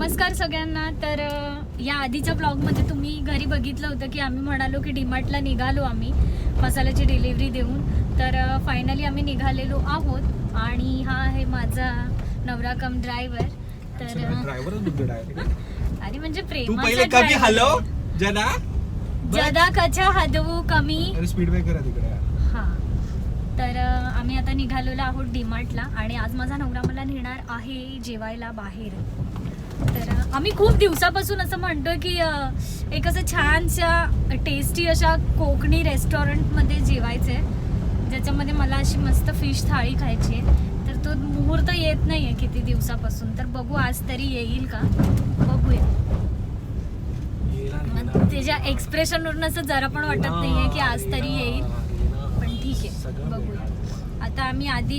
नमस्कार सगळ्यांना. तर या आधीच्या ब्लॉगमध्ये तुम्ही घरी बघितलं होतं की आम्ही म्हणालो की डीमार्टला निघालो आम्ही मसाल्याची डिलिव्हरी देऊन. तर फायनली आम्ही निघालेलो आहोत आणि हा आहे माझा नवरा कम ड्रायव्हर तर अरे म्हणजे. हॅलो? जना? जदा कचा हदवू कमी. स्पीड ब्रेकर तिकडे. हा. तर आम्ही आता निघालेलो आहोत डीमार्टला आणि आज माझा नवरा मला नेणार आहे जेवायला बाहेर. तर आम्ही खूप दिवसापासून असं म्हणतोय की एक असं छानशा टेस्टी अशा कोकणी रेस्टॉरंटमध्ये जेवायचं आहे ज्याच्यामध्ये मला अशी मस्त फिश थाळी खायची आहे. तर तो मुहूर्त येत नाही आहे किती दिवसापासून. तर बघू आज तरी येईल का? बघूया. मग त्याच्या एक्सप्रेशनवरून असं जरा पण वाटत नाहीये की आज तरी येईल पण ठीक आहे बघूया आता आम्ही आधी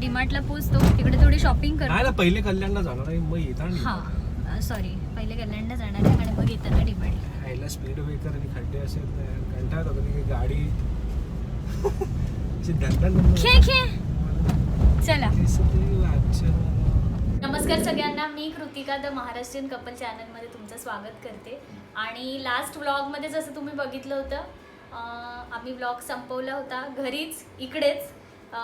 डीमार्टला पोचतो तिकडे थोडी शॉपिंग नाही करतो ना पहिले कल्याणला जाणार आहे. मग येताना हा. सॉरी पहिले कल्याणला जाणार आहे आणि मग येताना डीमार्टला. खायला स्पीड ब्रेकर आणि खड्डे असेल होतं की गाडी. खे खे. चला. नमस्कार सगळ्यांना. मी कृतिका द महाराष्ट्रीयन कपल चॅनलमध्ये तुमचं स्वागत करते. आणि लास्ट व्लॉगमध्ये जसं तुम्ही बघितलं होतं आम्ही व्लॉग संपवला होता. घरीच इकडेच.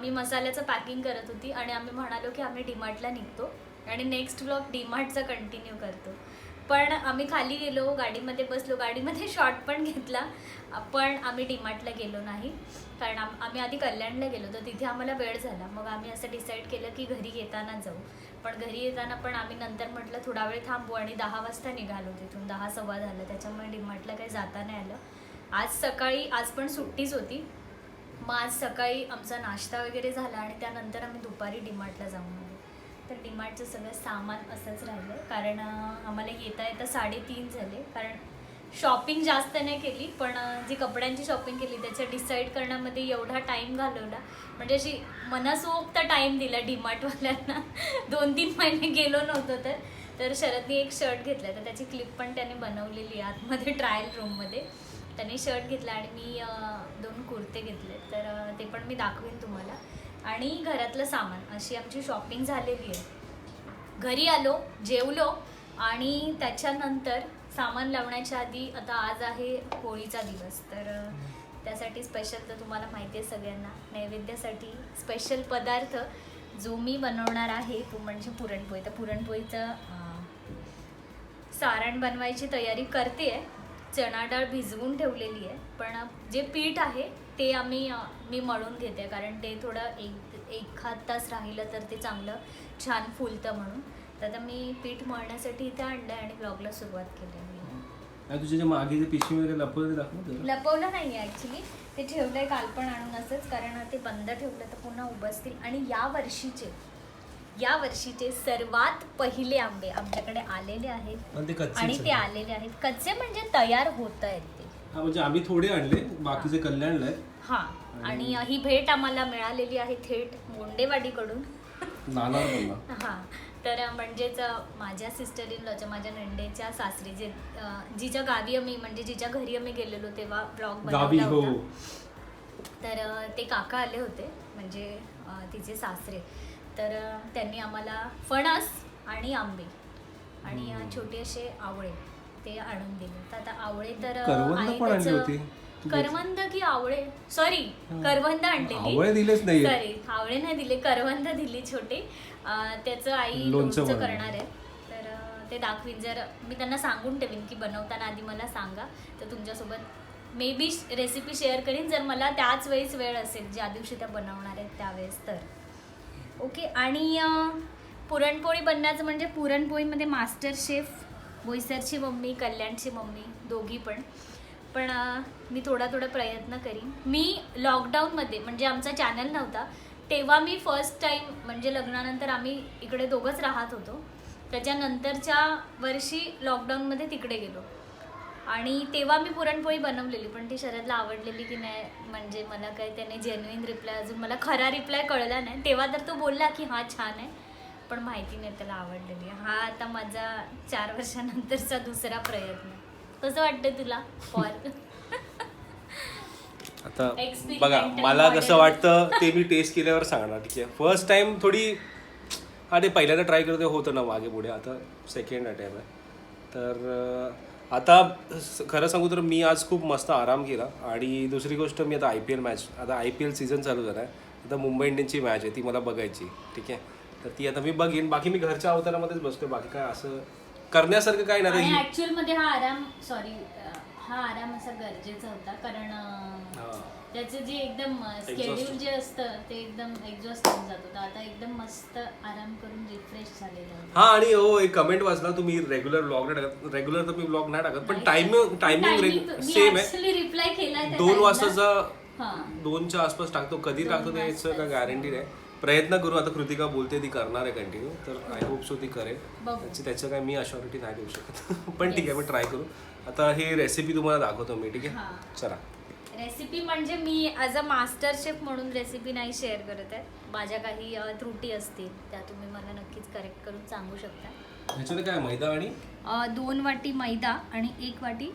मी मसाल्याचं पॅकिंग करत होती आणि आम्ही म्हणालो की आम्ही डीमार्टला निघतो आणि नेक्स्ट ब्लॉग डीमार्टचा कंटिन्यू करतो. पण आम्ही खाली गेलो गाडीमध्ये बसलो. गाडीमध्ये शॉर्ट पण घेतला पण आम्ही डीमार्टला गेलो नाही. कारण आम आम्ही आधी कल्याणला गेलो तर तिथे आम्हाला वेळ झाला. मग आम्ही असं डिसाईड केलं की घरी येताना जाऊ. पण घरी येताना पण आम्ही नंतर म्हटलं थोडा वेळ थांबू. आणि दहा वाजता निघालो तिथून. दहा सव्वा झालं त्याच्यामुळे डीमार्टला काही जाता नाही आलं. आज सकाळी आज पण सुट्टीच होती. मग आज सकाळी आमचा नाश्ता वगैरे झाला आणि त्यानंतर आम्ही दुपारी डीमार्टला जाऊन आलो. तर डीमार्टचं सगळं सामान असंच राहिलं. कारण आम्हाला येता येता साडेतीन झाले. कारण शॉपिंग जास्त नाही केली पण जी कपड्यांची शॉपिंग केली त्याच्या डिसाईड करण्यामध्ये एवढा टाईम घालवला. म्हणजे अशी मनासोक्त टाईम दिला डीमार्टवाल्यांना दोन तीन महिने गेलो नव्हतो तर. तर शरदने एक शर्ट घेतला तर त्याची क्लिप पण त्याने बनवलेली आहे आतमध्ये ट्रायल रूममध्ये त्याने शर्ट घेतला आणि मी दोन कुर्ते घेतले तर ते पण मी दाखवेन तुम्हाला. आणि घरातलं सामान अशी आमची शॉपिंग झालेली आहे. घरी आलो जेवलो आणि त्याच्यानंतर सामान लावण्याच्या आधी आता आज आहे होळीचा दिवस. तर त्यासाठी स्पेशल तर तुम्हाला माहिती आहे सगळ्यांना नैवेद्यासाठी स्पेशल पदार्थ जो मी बनवणार आहे तो म्हणजे पुरणपोळी. तर पुरणपोळीचं सारण बनवायची तयारी करते आहे चणा डाळ भिजवून ठेवलेली आहे. पण जे पीठ आहे ते आम्ही मी मळून घेते. कारण ते थोडं एक एखाद तास राहिलं तर ते चांगलं छान फुलतं म्हणून. तर आता मी पीठ मळण्यासाठी इथे आणलं आणि ब्लॉगला सुरुवात केलेली आहे आणि तुझे जे मागे जे पिशवी वगैरे लपवलं दाखव. लपवलं नाही आहे ॲक्च्युली ते ठेवलंय काल पण आणून असंच. कारण ते बंद ठेवलं तर पुन्हा उबसतील. आणि या वर्षीचे या वर्षीचे सर्वात पहिले आंबे आमच्याकडे आलेले आहेत. पण ते कच्चे आणि ते आलेले आहेत. कच्चे म्हणजे तयार होत आहेत ते. हा म्हणजे आम्ही थोडे आणले बाकीचे कल्याणला आहे हा आणि ही भेट आम्हाला मिळालेली आहे थेट मोंडेवाडीकडून. नाना बोलला हा तर म्हणजेच माझ्या सिस्टर इन लॉच्या माझ्या नंडेच्या सासरी जे अं, जिच्या गावी आम्ही म्हणजे जिच्या घरी आम्ही गेलेलो तेव्हा ब्लॉग गावी बनवला हो. होता. तर अं, ते काका आले होते म्हणजे अं, तिचे सासरे. तर त्यांनी आम्हाला फणस आणि आंबे आणि छोटे असे आवळे ते आणून दिले. तर आता आवळे तर आहे त्याचं- करवंद की आवळे? सॉरी करवंद आणलेली. आवळे दिलेच नाही सॉरी आवळे नाही दिले करवंद दिली छोटे. त्याचं आई लोणचं. करणार आहे. तर ते दाखवीन. जर मी त्यांना सांगून ठेवीन की बनवताना आधी मला सांगा. तर तुमच्यासोबत मे बी रेसिपी शेअर करीन. जर मला त्याच वेळेस वेळ असेल ज्या दिवशी त्या बनवणार आहेत त्यावेळेस तर. ओके आणि पुरणपोळी बनण्याचं म्हणजे पुरणपोळीमध्ये मास्टर शेफ बोईसरची मम्मी कल्याणची मम्मी दोघी पण. पण मी थोडा थोडा प्रयत्न करीन. मी लॉकडाऊनमध्ये म्हणजे आमचा चॅनल नव्हता तेव्हा मी फर्स्ट टाईम म्हणजे लग्नानंतर आम्ही इकडे दोघंच राहत होतो. त्याच्यानंतरच्या वर्षी लॉकडाऊनमध्ये तिकडे गेलो. आणि तेव्हा मी पुरणपोळी बनवलेली पण ती शरदला आवडलेली की नाही म्हणजे मला काय त्याने जेन्युइन रिप्लाय अजून मला खरा रिप्लाय कळला नाही. तेव्हा तर तो बोलला की हा छान आहे पण माहिती नाही त्याला आवडलेली. हा आता माझा चार वर्षानंतरचा दुसरा प्रयत्न. कसं वाटतं तुला फॉर आता बघा मला. कसं वाटतं ते मी टेस्ट केल्यावर सांगणार ठीक आहे? फर्स्ट टाइम थोडी ते पहिल्यांदा ट्राय करते होतं ना मागे पुढे आता सेकंड अटेम्प आहे. तर आता खरं सांगू तर मी आज खूप मस्त आराम केला आणि दुसरी गोष्ट मी आता आय पी एल मॅच आता आय पी एल सीझन चालू झाला आहे. आता मुंबई इंडियन्सची मॅच आहे ती मला बघायची ठीक आहे? तर ती आता मी बघीन. बाकी मी घरच्या अवतारामध्येच बसतो बाकी काय असं करण्यासारखं काय नाही. ऍक्च्युअलमध्ये हा आराम सॉरी हा आराम असा गरजेचा होता कारण. त्याचं जे एकदम स्केड्यूल जे असतं ते एकदम एक्झॉस्ट होऊन जात. होतं आता एकदम मस्त आराम करून रिफ्रेश झालेलं. हा आणि हो एक कमेंट वाचला तुम्ही रेग्युलर ब्लॉग नाही टाकत. रेग्युलर तर मी ब्लॉग नाही टाकत पण टाइमिंग टायमिंग मी सेम आहे. केलाय त्या दोन time ला. वाजताचा. दोनच्या आसपास टाकतो. कधी टाकतो ते याचं काय गॅरंटी नाही. प्रयत्न करू आता कृतिका बोलते ती करणार आहे कंटिन्यू तर आय होप सो ती करेल. बघू. त्याची त्याचं काय मी अशॉरिटी नाही देऊ शकत. पण ठीक आहे मी ट्राय करू. आता ही रेसिपी तुम्हाला दाखवतो मी ठीक. आहे? चला. रेसिपी म्हणजे मी ॲज अ मास्टर शेफ म्हणून रेसिपी नाही शेअर करत आहे. माझ्या काही त्रुटी असतील त्या तुम्ही मला नक्कीच करेक्ट करून सांगू शकता. ह्याच्यात काय मैदा आणि? अ, दोन वाटी मैदा आणि एक वाटी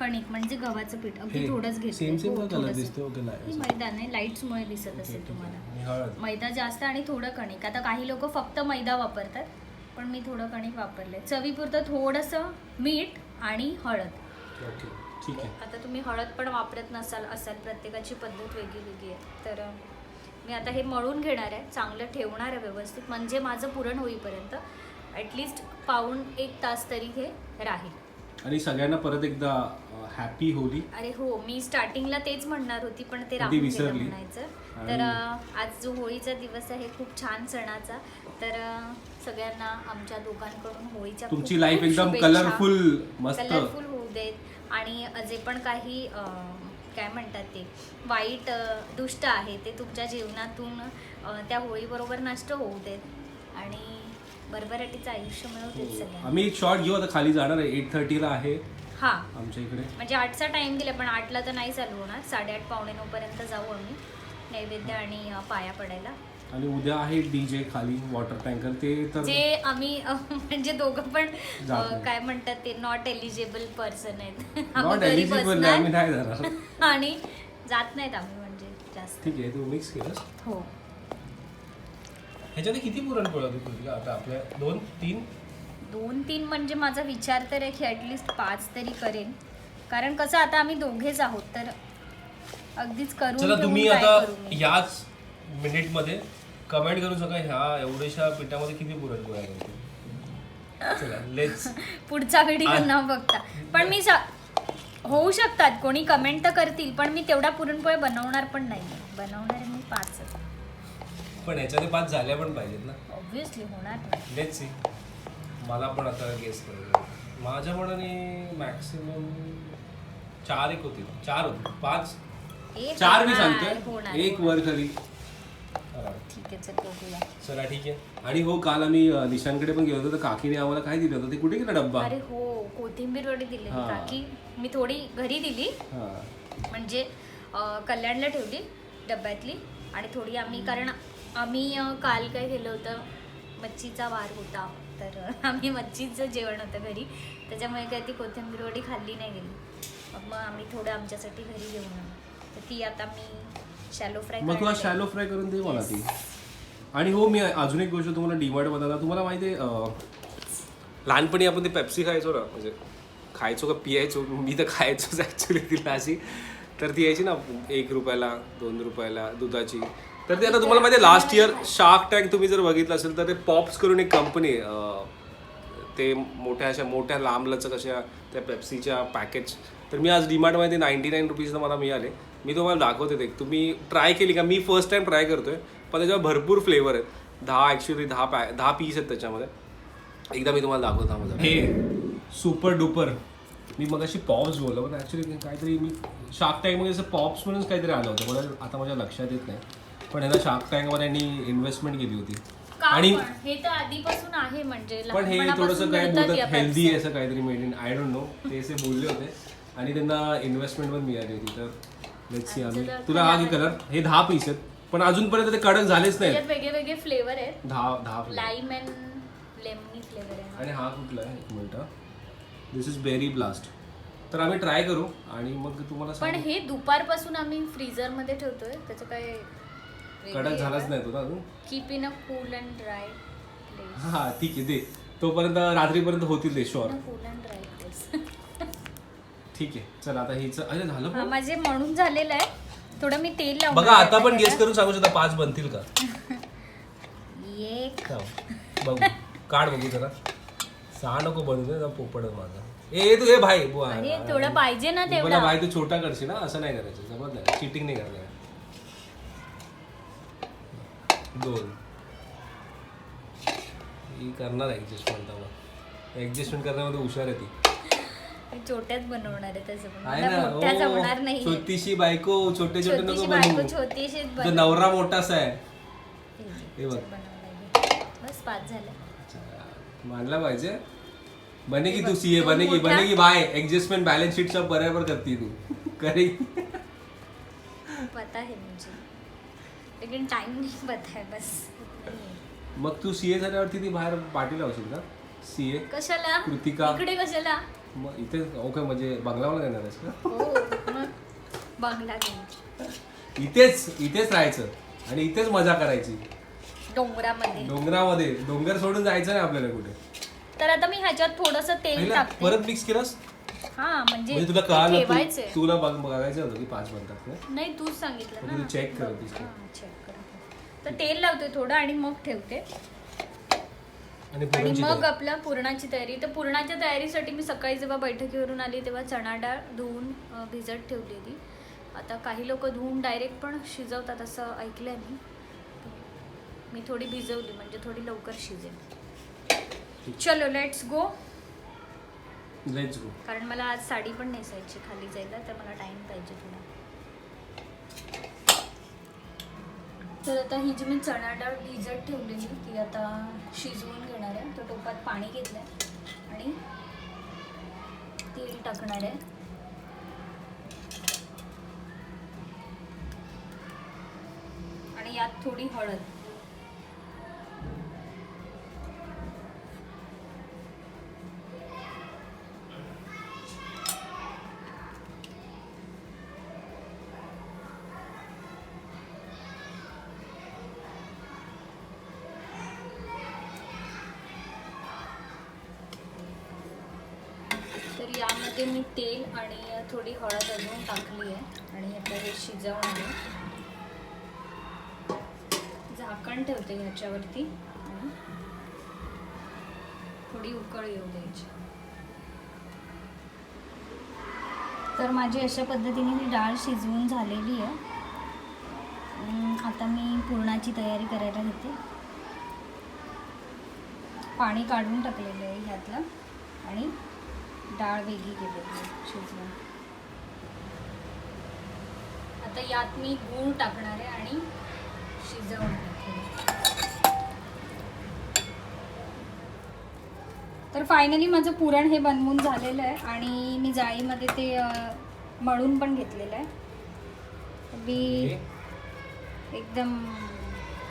कणिक म्हणजे गव्हाचं पीठ. अगदी थोडंच हो, थोडंसं. दिसतो? Okay, नाही. हे मैदा नाही लाईट्समुळे दिसत असेल तुम्हाला. आणि हळद. मैदा जास्त आणि थोडं कणिक. आता काही लोक फक्त मैदा वापरतात पण मी थोडं कणिक वापरले चवीपुरतं थोडंसं मीठ आणि हळद. ओके. ठीक आहे. आता तुम्ही हळद पण वापरत नसाल असाल प्रत्येकाची पद्धत वेगळी वेगळी आहे. तर मी आता हे मळून घेणार आहे चांगलं ठेवणार आहे व्यवस्थित म्हणजे माझं पुरण होईपर्यंत ॲटलिस्ट पाऊण एक तास तरी हे राहील. आणि सगळ्यांना परत एकदा हॅपी होली. अरे हो मी स्टार्टिंगला तेच म्हणणार होती पण ते राहून गेलं विसरली. म्हणायचं. तर अं, आज जो होळीचा दिवस आहे खूप छान सणाचा. तर अं, सगळ्यांना आमच्या दोघांकडून होळीच्या तुमची लाईफ एकदम. कलरफुल मस्त. कलरफुल होऊ देत. आणि जे पण काही काय म्हणतात ते वाईट दुष्ट आहे ते तुमच्या जीवनातून त्या होळीबरोबर नष्ट होऊ देत. आणि भरभराटीचं आयुष्य मिळवू देत सगळ्यांना. आम्ही एक शॉर्ट घेऊ आता खाली जाणार आहे. एट थर्टीला आहे. हा. आमच्या इकडे. म्हणजे आठचा टाइम दिला पण आठला तर नाही चालू होणार. साडेआठ पावणे नऊ पर्यंत जाऊ आम्ही. नैवेद्य आणि पाया पडायला. आणि उद्या आहे डीजे खाली वॉटर टँकर ते तर जे आम्ही अं, म्हणजे दोघं पण जात अं, नाही. काय म्हणतात ते नॉट एलिजिबल पर्सन आहेत. आम्ही नॉट घरी एलिजिबल आम्ही बसणार. नाही जाणार. आणि जात नाहीत आम्ही म्हणजे जास्त. ठीक आहे तू मिक्स केलंस? हो. ह्याच्यात किती पुरणपोळ्या होती तुझी आता आपल्या दोन तीन? दोन तीन म्हणजे माझा विचार तर आहे की ॲटलिस्ट पाच तरी करेन. कारण कसं आता आम्ही दोघेच आहोत तर अगदीच करून चला ठेवून तुम्ही काय आता करू मी? याच मिनिटमध्ये कमेंट करू शका ह्या एवढ्याशा पिठामध्ये किती पुरणपोळ्या होती चला लेट्स पुढचा व्हिडिओ न बघता. पण मी सा- होऊ शकतात कोणी कमेंट तर करतील पण मी तेवढा पुरणपोळ्या बनवणार पण नाही. बनवणार मी पाच. पण ह्याच्यामध्ये पाच झाल्या पण पाहिजेत ना. ऑब्विसली होणार. नाही. लेट्स सी मला पण आता गेस करायचं माझ्या मनाने मॅक्सिमम चार एक होतील. चार होतील. पाच. एक चार मी होणार, सांगतोय. एक. वर खाली ठीक आहे चल ठीक आहे. आणि हो काल आम्ही निशांकडे पण गेलो होतो तर काकीने आम्हाला काय दिलं होतं? ते कुठे गेला डब्बा? अरे हो कोथिंबीर वडी दिली. हा. काकी मी थोडी घरी दिली. हा. म्हणजे अं, कल्याणला ठेवली डब्यातली. आणि थोडी आम्ही कारण आम्ही अं, काल काय केलं होतं मच्छीचा वार होता. तर अं, आम्ही मच्छीचं जेवण होतं घरी. त्याच्यामुळे काय ती कोथिंबीर वडी खाल्ली नाही गेली. मग मग आम्ही थोडं आमच्यासाठी घरी घेऊन आलो. तर ती आता मी शॅलो फ्राय मग शॅलो फ्राय करून दे मला ती. आणि हो मी अजून एक गोष्ट तुम्हाला डिमांड बदलला तुम्हाला माहिती आहे अं, लहानपणी आपण ते पेप्सी खायचो ना म्हणजे खायचो का पियायचो मी तर खायचोच ॲक्च्युली तिला अशी तर ती यायची ना एक रुपयाला दोन रुपयाला दुधाची. तर ते आता तुम्हाला माहिती आहे लास्ट इयर शार्क टँक तुम्ही जर बघितलं असेल तर ते पॉप्स करून एक कंपनी ते मोठ्या अशा मोठ्या लांबलचक अशा त्या पेप्सीच्या पॅकेज तर मी आज डिमांडमध्ये नाईन्टी नाईन रुपीजला मला मिळाले. मी तुम्हाला दाखवते ते. तुम्ही ट्राय केली का? मी फर्स्ट टाइम ट्राय करतोय. पण त्याच्यावर भरपूर फ्लेवर आहेत. दहा ॲक्च्युली दहा पॅ दहा पीस आहेत त्याच्यामध्ये. एकदा मी तुम्हाला दाखवतो हा माझा. हे सुपर डुपर मी मग अशी पॉप्स बोललो पण ॲक्च्युली काहीतरी मी शार्क टँकमध्ये असं पॉप्स म्हणून काहीतरी आलं होतं. मला आता माझ्या लक्षात येत नाही. पण ह्याला शार्क टँकमध्ये यांनी इन्व्हेस्टमेंट केली होती. आणि पण? हे तर आधीपासून आहे म्हणजे. पण हे थोडंसं काय बोलतात या हेल्दी Pepsi. असं? काहीतरी made in I don't know ते असे बोलले होते. आणि त्यांना इन्व्हेस्टमेंट पण मिळाली होती. तर लेट्स सी आम्ही तुला हा कलर हे दहा पीस आहेत. पण अजूनपर्यंत ते कडक झालेच नाहीत. त्याच्यात वेगळे वेगळे फ्लेवर आहेत. दहा दहा flavor. Lime and lemony flavour आहे आणि हा कुठला आहे? एक minute. This is berry blast तर आम्ही ट्राय करू आणि मग तुम्हाला पण सांगू. हे दुपारपासून आम्ही फ्रीझरमध्ये ठेवतोय त्याचं काय कडक झालाच नाही तो ना अजून? Keep in a cool and dry dress हा ठीक आहे दे. तोपर्यंत रात्रीपर्यंत होतील ते शॉर फुल अँड ड्राय ड्रेस ठीक आहे चल आता हिचं अरे झालं हा पण? माझे म्हणून झालेलं आहे. थोडं मी तेल लावून बघा आता पण गेस करून सांगू शकता पाच बनतील का? एक. थांब. बघू. काढ बघू जरा. सहा नको बनवू दे, जरा पोपट माझा. ए तू ए भाई बुवा. अरे थोडं पाहिजे ना मला तेवढा. भाई तू छोटा करशील ना असं नाही करायचं समजलं चिटिंग नाही करायचं दोन. ही करणार ऍडजस्टमेंट ऍडजस्टमेंट करण्यामध्ये हुशार आहे ती. मी छोट्याच बनवणार आहे तसं पण. आहे मला ना? मोठ्या ओ, जमणार नाही. छोटीशी बायको छोटे छोटे नको छोटीशी बायको बनवू. छोटीशी तो नवरा मोठासा आहे. हे बघ. बस पाच झाले. मानला पाहिजे. बनेगी तू सीए बनेगी बनेगी बाय. ऍडजस्टमेंट बॅलन्स शीट सब बराबर करती तू. करेगी पता है मुझे. लेकिन टाइम नहीं पता है बस मग तू सीए झाल्यावरती ती बाहेर पाठी लावशील का? सीए कशाला? कृतिका. इकडे कशाला? मग इथे ओके म्हणजे बंगलावर येणार आहेस का? हो मग बंगला घेऊन इथेच इथेच राहायचं आणि इथेच मजा करायची. डोंगरामध्ये. डोंगरामध्ये डोंगर सोडून जायचं नाही आपल्याला कुठे. तर आता मी ह्याच्यात थोडस तेल पहिला टाकते. परत मिक्स केलंस? हा म्हणजे म्हणजे तुला ते कळालं ठेवायचंय. तुला बघ- बघायचं होतं की पाच बनतात नाही तूच सांगितलं ना. तू check करत होतीस का? करत तर तेल लावते थोडं आणि मग ठेवते. आणि मग तयारी. आपला पुरणाची तयारी. तर पुरणाच्या तयारीसाठी मी सकाळी जेव्हा बैठकीवरून आली तेव्हा चणा डाळ धुवून भिजत ठेवलेली आता काही लोक धुवून डायरेक्ट पण शिजवतात असं ऐकलंय मी. मी थोडी भिजवली म्हणजे थोडी लवकर शिजेल चलो लेट्स गो लेट्स गो कारण मला आज साडी पण नेसायची खाली जायला तर मला टाइम पाहिजे थोडा. तर आता ही जी मी चणा डाळ भिजत ठेवलेली ती आता शिजवून घेणार तो टोपात पाणी घेतलं आहे आणि तेल टाकणार आहे. आणि यात थोडी हळद. इथे मी तेल आणि थोडी हळद अजून टाकली आहे आणि आता हे शिजवून आहे. झाकण ठेवते ह्याच्यावरती आणि थोडी उकळ येऊ द्यायची. तर माझी अशा पद्धतीने ही डाळ शिजवून झालेली आहे. आता मी पुरणाची तयारी करायला घेते. पाणी काढून टाकलेलं आहे ह्यातलं आणि डाळ वेगळी आहे शिजवून. आता यात मी गूळ टाकणार आहे आणि शिजवणार. तर फायनली माझं पुरण हे बनवून झालेलं आहे आणि मी जाळीमध्ये ते मळून पण घेतलेलं आहे. मी एकदम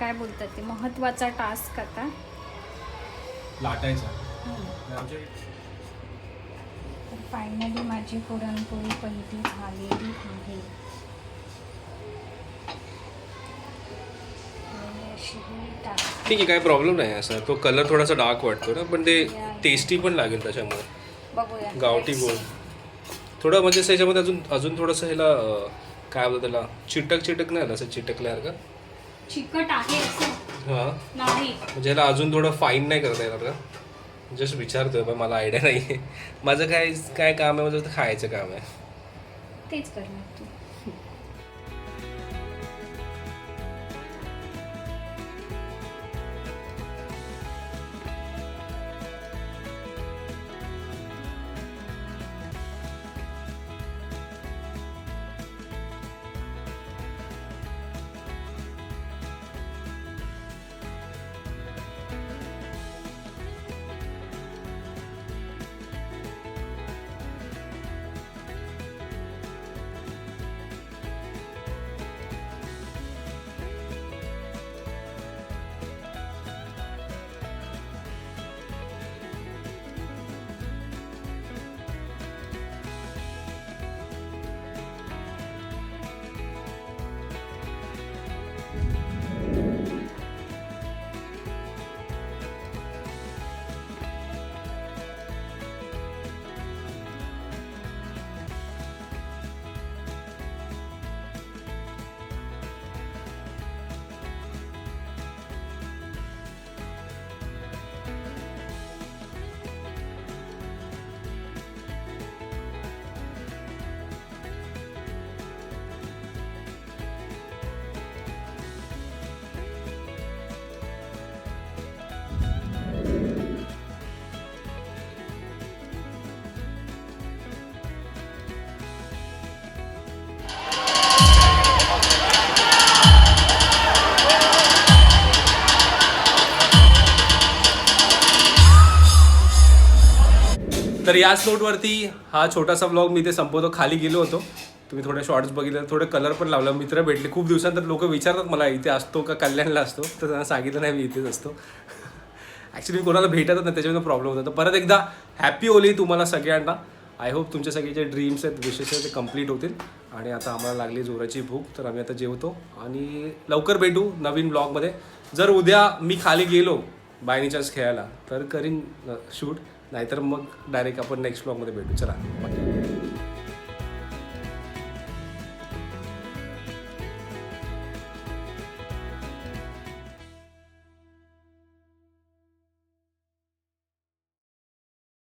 काय बोलतात ते महत्त्वाचा टास्क आता. लाटायचा. तर फायनली माझी पुरणपोळी पहिली झालेली आहे. ही ठीक आहे काय प्रॉब्लेम नाही असा. तो कलर थोडासा डार्क वाटतो ना पण ते टेस्टी पण लागेल त्याच्यामुळे. बघूया. गावठी गोड. see. थोडं म्हणजे असं याच्यामध्ये अजून अजून थोडंसं ह्याला अं, काय बोलतो त्याला? चिटक चिटक नाही आलं असं चिटकल्यासारखं? चिकट आहे असं. हां. नाही. म्हणजे ह्याला अजून थोडं फाईन नाही करता येणार का? जस्ट विचारतोय पण मला आयडिया नाही माझं काय काय काम आहे? माझं खायचं काम आहे. तेच करणार. याच नोटवरती हा छोटासा ब्लॉग मी ते संपवतो. खाली गेलो होतो. तुम्ही थोडे शॉर्ट्स बघितले थोडे कलर पण लावला. मित्र भेटले. खूप दिवसानंतर लोक विचारतात मला इथे असतो का? कल्याणला असतो? तर त्यांना सांगितलं नाही मी इथेच असतो. ॲक्च्युली कोणाला भेटतच नाही. त्याच्यामध्ये प्रॉब्लेम होता. तर परत एकदा हॅपी होली तुम्हाला सगळ्यांना. आय होप तुमच्या सगळे जे ड्रीम्स आहेत विशेष आहेत ते कंप्लीट होतील. आणि आता आम्हाला लागली जोराची भूक तर आम्ही आता जेवतो. आणि लवकर भेटू नवीन ब्लॉगमध्ये जर उद्या मी खाली गेलो बाय चान्स खेळायला तर करीन शूट नाहीतर मग डायरेक्ट आपण नेक्स्ट ब्लॉगमध्ये भेटू. चला बाकी